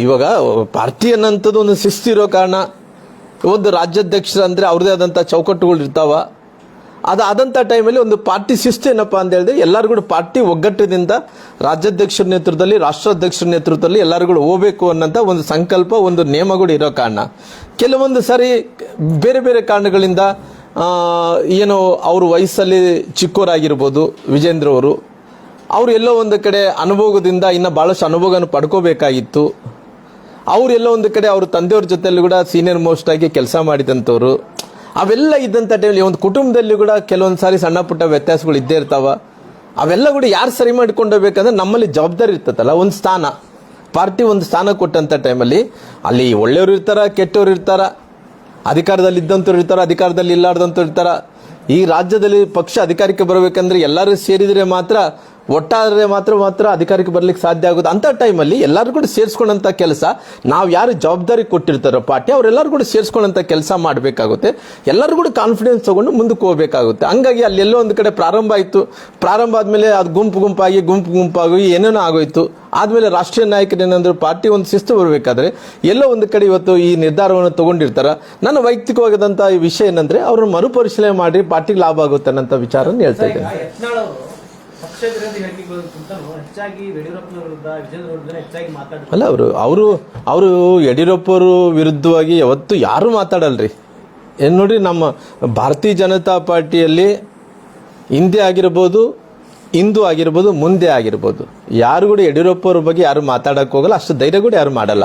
ಇವಾಗ ಪಾರ್ಟಿ ಅನ್ನೋಂಥದ್ದು ಒಂದು ಶಿಸ್ತಿರೋ ಕಾರಣ ಒಂದು ರಾಜ್ಯಾಧ್ಯಕ್ಷರು ಅಂದರೆ ಅವ್ರದೇ ಆದಂಥ ಚೌಕಟ್ಟುಗಳು ಇರ್ತಾವ. ಆದಂಥ ಟೈಮಲ್ಲಿ ಒಂದು ಪಾರ್ಟಿ ಶಿಸ್ತು ಏನಪ್ಪ ಅಂತ ಹೇಳಿದ್ರೆ ಎಲ್ಲರೂ ಕೂಡ ಪಾರ್ಟಿ ಒಗ್ಗಟ್ಟಿನಿಂದ ರಾಜ್ಯಾಧ್ಯಕ್ಷರ ನೇತೃತ್ವದಲ್ಲಿ, ರಾಷ್ಟ್ರಾಧ್ಯಕ್ಷರ ನೇತೃತ್ವದಲ್ಲಿ ಎಲ್ಲರೂ ಕೂಡ ಹೋಗ್ಬೇಕು ಅನ್ನೋಂಥ ಒಂದು ಸಂಕಲ್ಪ, ಒಂದು ನಿಯಮಗಳು ಇರೋ ಕಾರಣ. ಕೆಲವೊಂದು ಸಾರಿ ಬೇರೆ ಬೇರೆ ಕಾರಣಗಳಿಂದ ಏನು ಅವ್ರ ವಯಸ್ಸಲ್ಲಿ ಚಿಕ್ಕೋರಾಗಿರ್ಬೋದು ವಿಜೇಂದ್ರ ಅವರು ಅವರು ಎಲ್ಲೋ ಒಂದು ಕಡೆ ಅನುಭವದಿಂದ ಇನ್ನು ಭಾಳಷ್ಟು ಅನುಭವನ ಪಡ್ಕೋಬೇಕಾಗಿತ್ತು. ಅವ್ರು ಎಲ್ಲೋ ಒಂದು ಕಡೆ ಅವ್ರ ತಂದೆಯವ್ರ ಜೊತೆಯಲ್ಲಿ ಕೂಡ ಸೀನಿಯರ್ ಮೋಸ್ಟ್ ಆಗಿ ಕೆಲಸ ಮಾಡಿದಂಥವ್ರು. ಅವೆಲ್ಲ ಇದ್ದಂಥ ಟೈಮಲ್ಲಿ ಒಂದು ಕುಟುಂಬದಲ್ಲಿ ಕೂಡ ಕೆಲವೊಂದು ಸಾರಿ ಸಣ್ಣ ಪುಟ್ಟ ವ್ಯತ್ಯಾಸಗಳು ಇದ್ದೇ ಇರ್ತಾವ. ಅವೆಲ್ಲ ಕೂಡ ಯಾರು ಸರಿ ಮಾಡಿಕೊಂಡೋಗ್ಬೇಕಂದ್ರೆ ನಮ್ಮಲ್ಲಿ ಜವಾಬ್ದಾರಿ ಇರ್ತದಲ್ಲ, ಒಂದು ಸ್ಥಾನ. ಪಾರ್ಟಿ ಒಂದು ಸ್ಥಾನ ಕೊಟ್ಟಂಥ ಟೈಮಲ್ಲಿ ಅಲ್ಲಿ ಒಳ್ಳೆಯವರು ಇರ್ತಾರ, ಕೆಟ್ಟವ್ರು ಇರ್ತಾರ, ಅಧಿಕಾರದಲ್ಲಿ ಇದ್ದಂಥವ್ರು ಇರ್ತಾರ, ಅಧಿಕಾರದಲ್ಲಿ ಇಲ್ಲಾರ್ದಂಥವ್ರು ಇರ್ತಾರ. ಈ ರಾಜ್ಯದಲ್ಲಿ ಪಕ್ಷ ಅಧಿಕಾರಕ್ಕೆ ಬರಬೇಕಂದ್ರೆ ಎಲ್ಲರೂ ಸೇರಿದರೆ ಮಾತ್ರ ಒಟ್ಟಾರೆ ಮಾತ್ರ ಮಾತ್ರ ಅಧಿಕಾರಕ್ಕೆ ಬರ್ಲಿಕ್ಕೆ ಸಾಧ್ಯ ಆಗೋದು. ಅಂತ ಟೈಮಲ್ಲಿ ಎಲ್ಲರೂ ಕೂಡ ಸೇರಿಸ್ಕೊಂಡಂತ ಕೆಲಸ ನಾವು ಯಾರು ಜವಾಬ್ದಾರಿ ಕೊಟ್ಟಿರ್ತಾರೋ ಪಾರ್ಟಿ ಅವರೆಲ್ಲರೂ ಕೂಡ ಸೇರಿಸ್ಕೊಂಡಂತ ಕೆಲಸ ಮಾಡಬೇಕಾಗುತ್ತೆ. ಎಲ್ಲರೂ ಕೂಡ ಕಾನ್ಫಿಡೆನ್ಸ್ ತಗೊಂಡು ಮುಂದಕ್ಕೆ ಹೋಗ್ಬೇಕಾಗುತ್ತೆ. ಹಂಗಾಗಿ ಅಲ್ಲಿ ಎಲ್ಲೋ ಒಂದು ಕಡೆ ಪ್ರಾರಂಭ ಆಯಿತು. ಪ್ರಾರಂಭ ಆದಮೇಲೆ ಅದು ಗುಂಪು ಗುಂಪಾಗಿ ಗುಂಪು ಗುಂಪಾಗಿ ಏನೇನೋ ಆಗೋಯ್ತು. ಆದಮೇಲೆ ರಾಷ್ಟ್ರೀಯ ನಾಯಕರು ಏನಂದ್ರೆ ಪಾರ್ಟಿ ಒಂದು ಶಿಸ್ತು ಬರಬೇಕಾದ್ರೆ ಎಲ್ಲೋ ಒಂದು ಕಡೆ ಇವತ್ತು ಈ ನಿರ್ಧಾರವನ್ನು ತಗೊಂಡಿರ್ತಾರ. ನನ್ನ ವೈಯಕ್ತಿಕವಾದಂಥ ವಿಷಯ ಏನಂದ್ರೆ ಅವ್ರನ್ನ ಮರುಪರಿಶೀಲನೆ ಮಾಡಿ ಪಾರ್ಟಿಗೆ ಲಾಭ ಆಗುತ್ತೆ ಅನ್ನೋಂಥ ವಿಚಾರನ ಹೇಳ್ತಾ ಇದ್ದೇನೆ. ಅಲ್ಲ, ಅವರು ಅವರು ಅವರು ಯಡಿಯೂರಪ್ಪರು ವಿರುದ್ಧವಾಗಿ ಯಾವತ್ತು ಯಾರು ಮಾತಾಡಲ್ರಿ. ಏನು ನೋಡ್ರಿ, ನಮ್ಮ ಭಾರತೀಯ ಜನತಾ ಪಾರ್ಟಿಯಲ್ಲಿ ಹಿಂದೆ ಆಗಿರ್ಬೋದು ಹಿಂದೂ ಆಗಿರ್ಬೋದು, ಮುಂದೆ ಆಗಿರ್ಬೋದು. ಯಾರು ಕೂಡ ಯಡಿಯೂರಪ್ಪವ್ರ ಬಗ್ಗೆ ಯಾರು ಮಾತಾಡಕ್ ಹೋಗಲ್ಲ, ಅಷ್ಟು ಧೈರ್ಯ ಕೂಡ ಯಾರು ಮಾಡಲ್ಲ.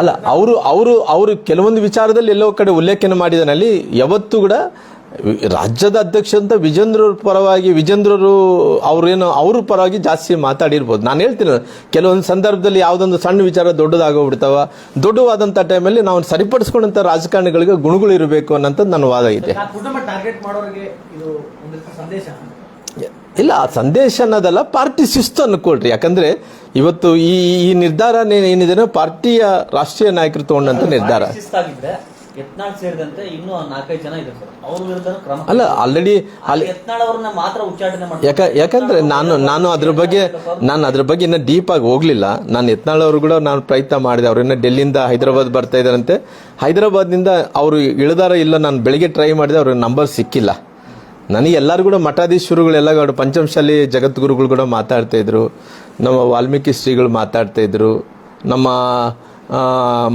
ಅಲ್ಲ, ಅವರು ಅವರು ಅವರು ಕೆಲವೊಂದು ವಿಚಾರದಲ್ಲಿ ಎಲ್ಲೋ ಕಡೆ ಉಲ್ಲೇಖನ ಮಾಡಿದನಲ್ಲಿ, ಯಾವತ್ತೂ ಕೂಡ ರಾಜ್ಯದ ಅಧ್ಯಕ್ಷ ಅಂತ ವಿಜೇಂದ್ರವ್ರ ಪರವಾಗಿ ವಿಜೇಂದ್ರರು ಅವ್ರೇನು ಅವ್ರ ಪರವಾಗಿ ಜಾಸ್ತಿ ಮಾತಾಡಿರ್ಬೋದು. ನಾನು ಹೇಳ್ತೀನಿ ಕೆಲವೊಂದು ಸಂದರ್ಭದಲ್ಲಿ ಯಾವುದೊಂದು ಸಣ್ಣ ವಿಚಾರ ದೊಡ್ಡದಾಗೋಗ್ಬಿಡ್ತಾವ. ದೊಡ್ಡವಾದಂಥ ಟೈಮಲ್ಲಿ ನಾವು ಸರಿಪಡಿಸ್ಕೊಂಡಂಥ ರಾಜಕಾರಣಿಗಳಿಗೆ ಗುಣಗಳು ಇರಬೇಕು ಅನ್ನೋಂಥದ್ದು ನನ್ನ ವಾದ ಇದೆ. ಇಲ್ಲ ಆ ಸಂದೇಶ ಅನ್ನೋದಲ್ಲ ಪಾರ್ಟಿ ಶಿಸ್ತು ಅನ್ಕೊಳ್ರಿ. ಯಾಕಂದ್ರೆ ಇವತ್ತು ಈ ಈ ನಿರ್ಧಾರ ಏನಿದೆ ಪಾರ್ಟಿಯ ರಾಷ್ಟ್ರೀಯ ನಾಯಕರು ತಗೊಂಡಂತ ನಿರ್ಧಾರ. ಯತ್ನಾಳ್ ಸೇರಿದಂತೆ ಇನ್ನೂ ನಾಲ್ಕೈದು ಜನ ಸರ್. ಅವ್ರ ವಿರುದ್ಧ ಕ್ರಮ ಅಲ್ಲ ಆಲ್ರೆಡಿ ಅಲ್ಲಿ ಯತ್ನಾಳ್ ಅವ್ರನ್ನ ಮಾತ್ರ ಉಚ್ಚಾಟನೆ ಮಾಡಿ ಯಾಕ ಯಾಕಂದ್ರೆ ನಾನು ನಾನು ಅದ್ರ ಬಗ್ಗೆ ನಾನು ಅದ್ರ ಬಗ್ಗೆ ಇನ್ನೂ ಡೀಪ್ ಆಗಿ ಹೋಗ್ಲಿಲ್ಲ. ನಾನು ಯತ್ನಾಳ್ ಅವರು ಕೂಡ ನಾನು ಪ್ರಯತ್ನ ಮಾಡಿದೆ. ಅವ್ರನ್ನ ಡೆಲ್ಲಿಯಿಂದ ಹೈದರಾಬಾದ್ ಬರ್ತಾ ಇದ್ದಾರಂತೆ. ಹೈದರಾಬಾದ್ನಿಂದ ಅವರು ಇಳಿದಾರ ಇಲ್ಲ ನಾನು ಬೆಳಿಗ್ಗೆ ಟ್ರೈ ಮಾಡಿದೆ. ಅವ್ರ ನಂಬರ್ ಸಿಕ್ಕಿಲ್ಲ. ನನಗೆ ಎಲ್ಲರೂ ಕೂಡ ಮಠಾಧೀಶರುಗಳೆಲ್ಲ ಕೂಡ ಪಂಚಮಶಾಲಿ ಜಗದ್ಗುರುಗಳು ಕೂಡ ಮಾತಾಡ್ತಾ ಇದ್ರು. ನಮ್ಮ ವಾಲ್ಮೀಕಿ ಶ್ರೀಗಳು ಮಾತಾಡ್ತಾ ಇದ್ರು. ನಮ್ಮ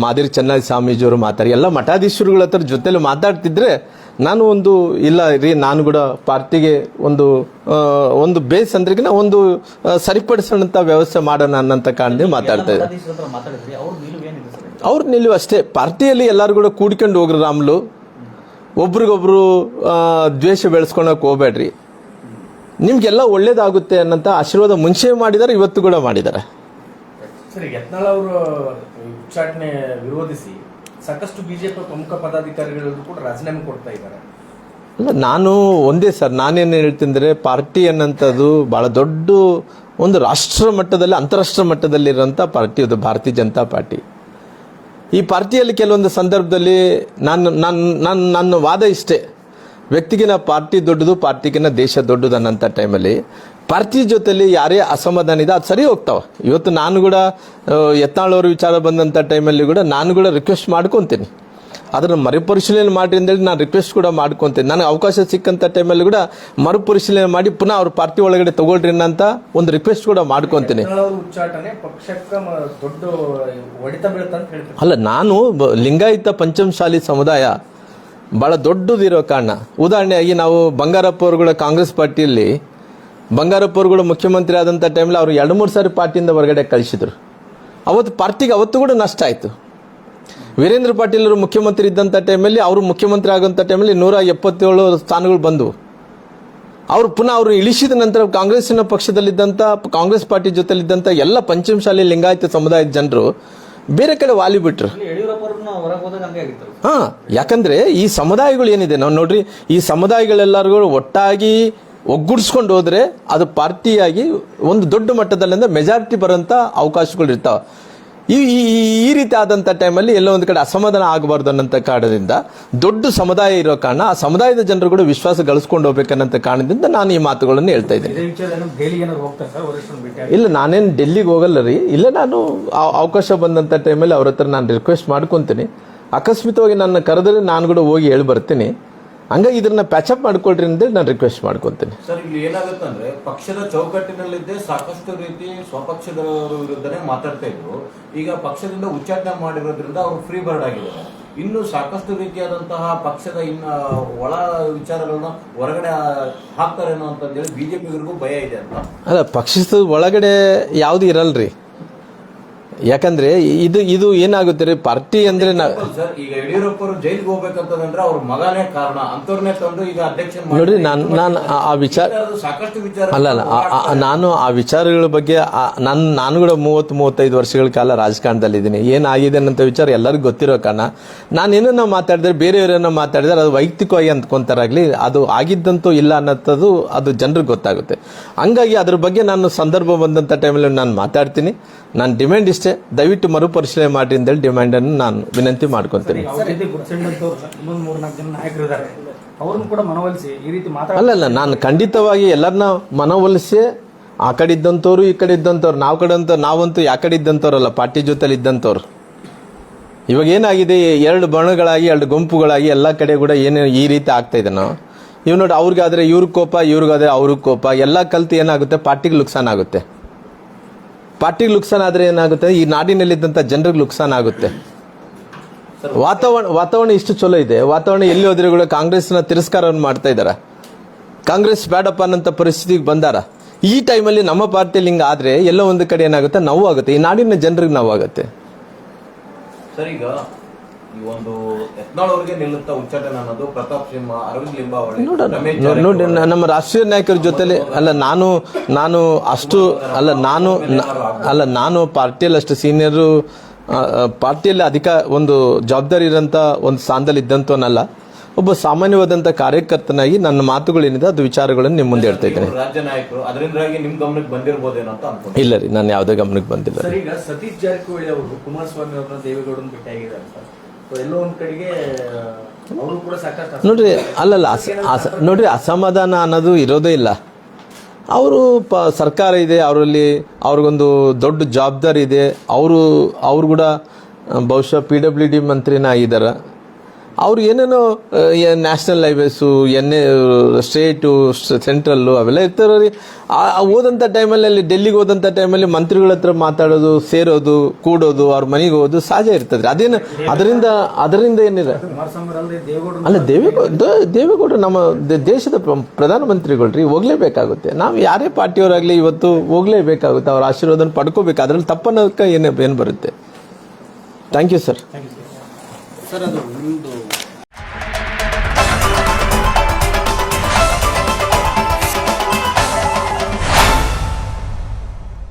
ಮಾದಿರಿ ಚೆನ್ನಾಗಿ ಸ್ವಾಮೀಜಿಯವರು ಮಾತಾಡಿ. ಎಲ್ಲ ಮಠಾಧೀಶರುಗಳ ಹತ್ರ ಜೊತೆಲಿ ಮಾತಾಡ್ತಿದ್ರೆ ನಾನು ಒಂದು ಇಲ್ಲ ರೀ ನಾನು ಕೂಡ ಪಾರ್ಟಿಗೆ ಒಂದು ಒಂದು ಬೇಸ್ ಅಂದ್ರಿಗಿನ ಒಂದು ಸರಿಪಡಿಸೋಣಂತ ವ್ಯವಸ್ಥೆ ಮಾಡೋಣ ಅನ್ನಂತ ಕಾರಣದಿಂದ ಮಾತಾಡ್ತಾ ಇದ್ದೆ. ಅವ್ರ ನಿಲುವು ಅಷ್ಟೇ. ಪಾರ್ಟಿಯಲ್ಲಿ ಎಲ್ಲರೂ ಕೂಡ ಕೂಡ್ಕೊಂಡು ಹೋಗ್ರಿ ರಾಮ್ಲು. ಒಬ್ರಿಗೊಬ್ರು ದ್ವೇಷ ಬೆಳೆಸ್ಕೊಳಕ್ ಹೋಗ್ಬೇಡ್ರಿ. ನಿಮ್ಗೆಲ್ಲ ಒಳ್ಳೇದಾಗುತ್ತೆ ಅನ್ನಂತ ಆಶೀರ್ವಾದ ಮುಂಚೆ ಮಾಡಿದ್ದಾರೆ ಇವತ್ತು ಕೂಡ ಮಾಡಿದ್ದಾರೆ. ಸರಿ, ಯತ್ನಾಳ್ ಅವರು ಉಚ್ಚಾಟನೆ ವಿರೋಧಿಸಿ ಸಾಕಷ್ಟು ಬಿಜೆಪಿ ಪ್ರಮುಖ ಪದಾಧಿಕಾರಿಗಳು ಕೂಡ ರಾಜೀನಾಮೆ ಕೊಡ್ತಾ ಇದ್ದಾರೆ. ಅಲ್ಲ, ನಾನು ಒಂದೇ ಸರ್, ನಾನೇನು ಹೇಳ್ತಿದ್ರೆ ಪಾರ್ಟಿ ಅನ್ನಂಥದ್ದು ಬಹಳ ದೊಡ್ಡ ಒಂದು ರಾಷ್ಟ್ರ ಮಟ್ಟದಲ್ಲಿ, ಅಂತಾರಾಷ್ಟ್ರ ಮಟ್ಟದಲ್ಲಿರುವಂಥ ಪಾರ್ಟಿ, ಅದು ಭಾರತೀಯ ಜನತಾ ಪಾರ್ಟಿ. ಈ ಪಾರ್ಟಿಯಲ್ಲಿ ಕೆಲವೊಂದು ಸಂದರ್ಭದಲ್ಲಿ ನಾನು ನಾನು ನನ್ನ ನನ್ನ ವಾದ ಇಷ್ಟೇ. ವ್ಯಕ್ತಿಗಿನ ಪಾರ್ಟಿ ದೊಡ್ಡದು ಪಾರ್ಟಿಗಿನ ದೇಶ ದೊಡ್ಡದು ಅನ್ನೋಂಥ ಟೈಮಲ್ಲಿ ಪಾರ್ಟಿ ಜೊತೆಲಿ ಯಾರೇ ಅಸಮಾಧಾನ ಇದೆ ಅದು ಸರಿ ಹೋಗ್ತಾವ. ಇವತ್ತು ನಾನು ಕೂಡ ಆ, ವಿಚಾರ ಬಂದಂಥ ಟೈಮಲ್ಲಿ ಕೂಡ ನಾನು ಕೂಡ ರಿಕ್ವೆಸ್ಟ್ ಮಾಡ್ಕೊತೀನಿ. ಅದನ್ನು ಮರುಪರಿಶೀಲನೆ ಮಾಡಿ ಅಂತೇಳಿ ನಾನು ರಿಕ್ವೆಸ್ಟ್ ಕೂಡ ಮಾಡ್ಕೊತೀನಿ. ನನಗೆ ಅವಕಾಶ ಸಿಕ್ಕಂಥ ಟೈಮಲ್ಲಿ ಕೂಡ ಮರುಪರಿಶೀಲನೆ ಮಾಡಿ ಪುನಃ ಅವ್ರ ಪಾರ್ಟಿ ಒಳಗಡೆ ತಗೊಳ್ರಿ ಅಂತ ಒಂದು ರಿಕ್ವೆಸ್ಟ್ ಕೂಡ ಮಾಡ್ಕೊತೀನಿ. ಅಲ್ಲ ನಾನು ಲಿಂಗಾಯತ ಪಂಚಮಶಾಲಿ ಸಮುದಾಯ ಬಹಳ ದೊಡ್ಡದಿರೋ ಕಾರಣ. ಉದಾಹರಣೆಯಾಗಿ ನಾವು ಬಂಗಾರಪ್ಪ ಅವರುಗಳ ಕಾಂಗ್ರೆಸ್ ಪಾರ್ಟಿಯಲ್ಲಿ ಬಂಗಾರಪ್ಪ ಅವರುಗಳು ಮುಖ್ಯಮಂತ್ರಿ ಆದಂಥ ಟೈಮಲ್ಲಿ ಅವರು ಎರಡು ಮೂರು ಸಾರಿ ಪಾರ್ಟಿಯಿಂದ ಹೊರಗಡೆ ಕಳಿಸಿದ್ರು. ಅವತ್ತು ಪಾರ್ಟಿಗೆ ಅವತ್ತು ಕೂಡ ನಷ್ಟ ಆಯಿತು. ವೀರೇಂದ್ರ ಪಾಟೀಲ್ ಅವರು ಮುಖ್ಯಮಂತ್ರಿ ಇದ್ದಂಥ ಟೈಮಲ್ಲಿ ಅವರು ಮುಖ್ಯಮಂತ್ರಿ ಆಗೋಂಥ ಟೈಮಲ್ಲಿ ನೂರ ಎಪ್ಪತ್ತೇಳು ಸ್ಥಾನಗಳು ಬಂದವು. ಅವರು ಪುನಃ ಅವರು ಇಳಿಸಿದ ನಂತರ ಕಾಂಗ್ರೆಸ್ಸಿನ ಪಕ್ಷದಲ್ಲಿದ್ದಂಥ ಕಾಂಗ್ರೆಸ್ ಪಾರ್ಟಿ ಜೊತೆಲಿದ್ದಂಥ ಎಲ್ಲ ಪಂಚಮಶಾಲಿ ಲಿಂಗಾಯತ ಸಮುದಾಯದ ಜನರು ಬೇರೆ ಕಡೆ ವಾಲಿ ಬಿಟ್ರು. ಹಾ ಯಾಕಂದ್ರೆ ಈ ಸಮುದಾಯಗಳು ಏನಿದೆ ನಾವು ನೋಡ್ರಿ ಈ ಸಮುದಾಯಗಳೆಲ್ಲರಿಗೂ ಒಟ್ಟಾಗಿ ಒಗ್ಗೂಡಿಸ್ಕೊಂಡು ಹೋದ್ರೆ ಅದು ಪಾರ್ಟಿಯಾಗಿ ಒಂದು ದೊಡ್ಡ ಮಟ್ಟದಲ್ಲಿ ಅಂದ್ರೆ ಮೆಜಾರಿಟಿ ಬರೋಂಥ ಅವಕಾಶಗಳು ಇರ್ತಾವ. ಈ ಈ- ರೀತಿ ಆದಂಥ ಟೈಮಲ್ಲಿ ಎಲ್ಲೋ ಒಂದು ಕಡೆ ಅಸಮಾಧಾನ ಆಗಬಾರ್ದು ಅನ್ನೋಂಥ ಕಾರಣದಿಂದ ದೊಡ್ಡ ಸಮುದಾಯ ಇರೋ ಕಾರಣ ಆ ಸಮುದಾಯದ ಜನರು ಕೂಡ ವಿಶ್ವಾಸ ಗಳಿಸ್ಕೊಂಡು ಹೋಗ್ಬೇಕನ್ನಂಥ ಕಾರಣದಿಂದ ನಾನು ಈ ಮಾತುಗಳನ್ನು ಹೇಳ್ತಾ ಇದ್ದೀನಿ. ಇಲ್ಲ ನಾನೇನು ಡೆಲ್ಲಿಗೆ ಹೋಗಲ್ಲ ರೀ. ಇಲ್ಲ ನಾನು ಅವಕಾಶ ಬಂದಂಥ ಟೈಮಲ್ಲಿ ಅವ್ರ ಹತ್ರ ನಾನು ರಿಕ್ವೆಸ್ಟ್ ಮಾಡ್ಕೊತೀನಿ. ಅಕಸ್ಮಿತವಾಗಿ ನನ್ನ ಕರೆದ್ರೆ ನಾನು ಕೂಡ ಹೋಗಿ ಹೇಳಿ ಬರ್ತೀನಿ ಹಂಗಾಗಿ ಇದನ್ನ ಪ್ಯಾಚಪ್ ಮಾಡ್ಕೊಳ್ರಿ ಅಂತೇಳಿ ನಾನು ರಿಕ್ವೆಸ್ಟ್ ಮಾಡ್ಕೊತೀನಿ ಸರ್ ಇಲ್ಲಿ ಏನಾಗುತ್ತೆ ಅಂದ್ರೆ ಪಕ್ಷದ ಚೌಕಟ್ಟಿನಲ್ಲಿದ್ದೇ ಸಾಕಷ್ಟು ರೀತಿ ಸ್ವಪಕ್ಷದವರ ವಿರುದ್ಧನೇ ಮಾತಾಡ್ತಾ ಇದ್ರು. ಈಗ ಪಕ್ಷದಿಂದ ಉಚ್ಚಾಟನೆ ಮಾಡಿರೋದ್ರಿಂದ ಅವರು ಫ್ರೀ ಬರ್ಡ್ ಆಗಿದ್ದಾರೆ. ಇನ್ನು ಸಾಕಷ್ಟು ರೀತಿಯಾದಂತಹ ಪಕ್ಷದ ಇನ್ನ ಒಳ ವಿಚಾರಗಳನ್ನ ಹೊರಗಡೆ ಹಾಕ್ತಾರೇನೋ ಅಂತಂದೇಳಿ ಬಿಜೆಪಿಗರಿಗೂ ಭಯ ಇದೆ ಅಂತ. ಅಲ್ಲ ಪಕ್ಷದ ಒಳಗಡೆ ಯಾವ್ದು ಇರಲ್ರಿ? ಯಾಕಂದ್ರೆ ಇದು ಇದು ಏನಾಗುತ್ತೆ ರೀ? ಪಾರ್ಟಿ ಅಂದ್ರೆ ಸರ್ ಈಗ ಯಡಿಯೂರಪ್ಪ ಜೈಲಿಗೆ ಹೋಗ್ಬೇಕಂತಂದ್ರೆ ಅವ್ರ ಮಗನೇ ಕಾರಣ. ಅಂತವ್ರನ್ನೇ ತಂದು ಈಗ ಅಧ್ಯಕ್ಷ ನೋಡ್ರಿ ನಾನು ನಾನು ಆ- ವಿಚಾರ ಸಾಕಷ್ಟು ವಿಚಾರ ಅಲ್ಲ ಅಲ್ಲ ನಾನು ಆ ವಿಚಾರಗಳ ಬಗ್ಗೆ ನಾನು ನಾನು ಕೂಡ ಮೂವತ್ತು ಮೂವತ್ತೈದು ವರ್ಷಗಳ ಕಾಲ ರಾಜಕಾರಣದಲ್ಲಿದ್ದೀನಿ ಏನಾಗಿದೆ ಅನ್ನೋಂಥ ವಿಚಾರ ಎಲ್ಲರಿಗೂ ಗೊತ್ತಿರೋ ಕಾರಣ. ನಾನು ಏನನ್ನ ಮಾತಾಡಿದ್ರೆ ಬೇರೆಯವರನ್ನ ಮಾತಾಡಿದ್ರೆ ಅದು ವೈಯಕ್ತಿಕವಾಗಿ ಅಂದ್ಕೊಂತಾರಾಗ್ಲಿ ಅದು ಆಗಿದ್ದಂತೂ ಇಲ್ಲ ಅನ್ನೋದು ಅದು ಜನರಿಗೆ ಗೊತ್ತಾಗುತ್ತೆ. ಹಂಗಾಗಿ ಅದ್ರ ಬಗ್ಗೆ ನಾನು ಸಂದರ್ಭ ಬಂದಂಥ ಟೈಮಲ್ಲಿ ನಾನು ಮಾತಾಡ್ತೀನಿ. ನಾನು ಡಿಮ್ಯಾಂಡ್ ಇಷ್ಟೇ ದಯವಿಟ್ಟು ಮರುಪರಿಶೀಲನೆ ಮಾಡಿ ಅಂತೇಳಿ ಡಿಮ್ಯಾಂಡನ್ನು ನಾನು ವಿನಂತಿ ಮಾಡ್ಕೊತೀನಿ ಅಲ್ಲ ಅಲ್ಲ ನಾನು ಖಂಡಿತವಾಗಿ ಎಲ್ಲರನ್ನ ಮನವೊಲಿಸಿ ಆ ಕಡೆ ಇದ್ದಂಥವ್ರು ಈ ಕಡೆ ಇದ್ದಂಥವ್ರು ನಾವು ಕಡೆ ಅಂತ ನಾವಂತೂ ಯಾ ಕಡೆ ಇದ್ದಂಥವ್ರಲ್ಲ ಪಾರ್ಟಿ ಜೊತೆಲಿ ಇದ್ದಂಥವ್ರು. ಇವಾಗ ಏನಾಗಿದೆ ಎರಡು ಬಣಗಳಾಗಿ ಎರಡು ಗುಂಪುಗಳಾಗಿ ಎಲ್ಲ ಕಡೆ ಕೂಡ ಏನು ಈ ರೀತಿ ಆಗ್ತಾ ಇದೆ ನಾವು. ಇವ್ ನೋಡಿ ಅವ್ರಿಗಾದ್ರೆ ಇವ್ರ ಕೋಪ ಇವ್ರಿಗಾದ್ರೆ ಅವ್ರಿಗೆ ಕೋಪ ಎಲ್ಲ ಕಲ್ತು ಏನಾಗುತ್ತೆ? ಪಾರ್ಟಿಗೆ ನುಕ್ಸಾನ್ ಆಗುತ್ತೆ. ಪಾರ್ಟಿಗೆ ಲುಕ್ಸಾನ್ ಆದ್ರೆ ಏನಾಗುತ್ತೆ? ಈ ನಾಡಿನಲ್ಲಿದ್ದಂಥ ಜನರಿಗೆ ಲುಕ್ಸಾನ್ ಆಗುತ್ತೆ. ವಾತಾವರಣ ವಾತಾವರಣ ಇಷ್ಟು ಚಲೋ ಇದೆ. ವಾತಾವರಣ ಎಲ್ಲಿ ಹೋದ್ರೆ ಕೂಡ ಕಾಂಗ್ರೆಸ್ನ ತಿರಸ್ಕಾರವನ್ನು ಮಾಡ್ತಾ ಕಾಂಗ್ರೆಸ್ ಬೇಡಪ್ಪ ಅನ್ನೋಂಥ ಪರಿಸ್ಥಿತಿಗೆ ಬಂದಾರ. ಈ ಟೈಮಲ್ಲಿ ನಮ್ಮ ಪಾರ್ಟಿಯಲ್ಲಿ ಹಿಂಗೆ ಆದ್ರೆ ಎಲ್ಲೋ ಒಂದು ಕಡೆ ಏನಾಗುತ್ತೆ? ನೋವು ಆಗುತ್ತೆ. ಈ ನಾಡಿನ ಜನರಿಗೆ ನೋವಾಗುತ್ತೆ ಈ ಒಂದು ನಿಲ್ಲುತ್ತಾ ಉಚ್ಚಾಟನೆ ಅನ್ನೋದು ಪ್ರತಾಪ್ ಸಿಂಹ ಅರವಿಂದ್ ಲಿಂಬಾವಳಿ ನೋಡೋಣ. ನೋಡಿ ನಮ್ಮ ರಾಷ್ಟ್ರೀಯ ನಾಯಕರ ಜೊತೆಲಿ ಅಲ್ಲ ನಾನು ನಾನು ಅಷ್ಟು ಅಲ್ಲ ನಾನು ಅಲ್ಲ ನಾನು ಪಾರ್ಟಿಯಲ್ಲಿ ಅಷ್ಟು ಸೀನಿಯರು ಪಾರ್ಟಿಯಲ್ಲಿ ಅಧಿಕ ಒಂದು ಜವಾಬ್ದಾರಿ ಇರೋಂಥ ಒಂದು ಸ್ಥಾನದಲ್ಲಿ ಇದ್ದಂತವನಲ್ಲ ಒಬ್ಬ ಸಾಮಾನ್ಯವಾದಂಥ ಕಾರ್ಯಕರ್ತನಾಗಿ ನನ್ನ ಮಾತುಗಳೇನಿದೆ ಅದು ವಿಚಾರಗಳನ್ನು ನಿಮ್ಮ ಮುಂದೆ ಹೇಳ್ತಾ ಇದ್ದೇನೆ. ರಾಜ್ಯ ನಾಯಕರು ಅದರಿಂದಾಗಿ ನಿಮ್ ಗಮನಕ್ಕೆ ಬಂದಿರಬಹುದೇನೋ ಅಂತ ಅನ್ಕೊಂಡು. ಇಲ್ಲ ರೀ ನಾನು ಯಾವುದೇ ಗಮನಕ್ಕೆ ಬಂದಿಲ್ಲ ಸರ್ ಈಗ ಸತೀಶ್ ಜಾರಕಿಹೊಳಿ ಅವರು ಕುಮಾರಸ್ವಾಮಿ ಅವರನ್ನ ದೇವೇಗೌಡನ ಭೇಟಿಯಾಗಿದ್ದಾರೆ ಎಲ್ಲೋ ಒಂದ್ ಕಡೆಗೆ ಅವರು ಕೂಡ ಸಾಕಷ್ಟು ಅಸಮಾಧಾನ- ನೋಡ್ರಿ ಅಲ್ಲಲ್ಲ ಅಸ- ಅಸ- ನೋಡ್ರಿ ಅಸಮಾಧಾನ ಅನ್ನೋದು ಇರೋದೇ ಇಲ್ಲ. ಅವರು ಪ ಸರ್ಕಾರ ಇದೆ ಅವರಲ್ಲಿ ಅವ್ರಿಗೊಂದು ದೊಡ್ಡ ಜವಾಬ್ದಾರಿ ಇದೆ. ಅವರು ಅವ್ರು ಕೂಡ ಬಹುಶಃ ಪಿ ಡಬ್ಲ್ಯೂ ಡಿ ಮಂತ್ರಿನ ಆಗಿದ್ದಾರೆ. ಅವ್ರು ಏನೇನೋ national highways N A state central ಅವೆಲ್ಲ ಇರ್ತಾರೆ ರೀ. ಹೋದಂಥ ಟೈಮಲ್ಲಿ ಅಲ್ಲಿ, ಡೆಲ್ಲಿಗೆ ಹೋದಂಥ ಟೈಮಲ್ಲಿ ಮಂತ್ರಿಗಳ ಹತ್ರ ಮಾತಾಡೋದು, ಸೇರೋದು, ಕೂಡೋದು, ಅವ್ರ ಮನೆಗೆ ಹೋಗೋದು ಸಹಜ ಇರ್ತದೆ ಅದೇನು, ಅದರಿಂದ ಅದರಿಂದ ಏನಿದೆ? ಅಲ್ಲ, ದೇವೇಗೌಡ ದೇವೇಗೌಡರು ನಮ್ಮ ದೇಶದ ಪ್ರ- ಪ್ರಧಾನಮಂತ್ರಿಗಳು ರೀ, ಹೋಗ್ಲೇಬೇಕಾಗುತ್ತೆ. ನಾವು ಯಾರೇ ಪಾರ್ಟಿಯವರಾಗಲಿ ಇವತ್ತು ಹೋಗ್ಲೇಬೇಕಾಗುತ್ತೆ. ಅವ್ರ ಆಶೀರ್ವಾದನ ಪಡ್ಕೋಬೇಕು. ಅದ್ರಲ್ಲಿ ತಪ್ಪನ್ನೋದಕ್ಕೆ ಏನು ಏನು ಬರುತ್ತೆ? ಥ್ಯಾಂಕ್ ಯು ಸರ್ ಸರ್ ಅದು ನಿಮ್ಮದು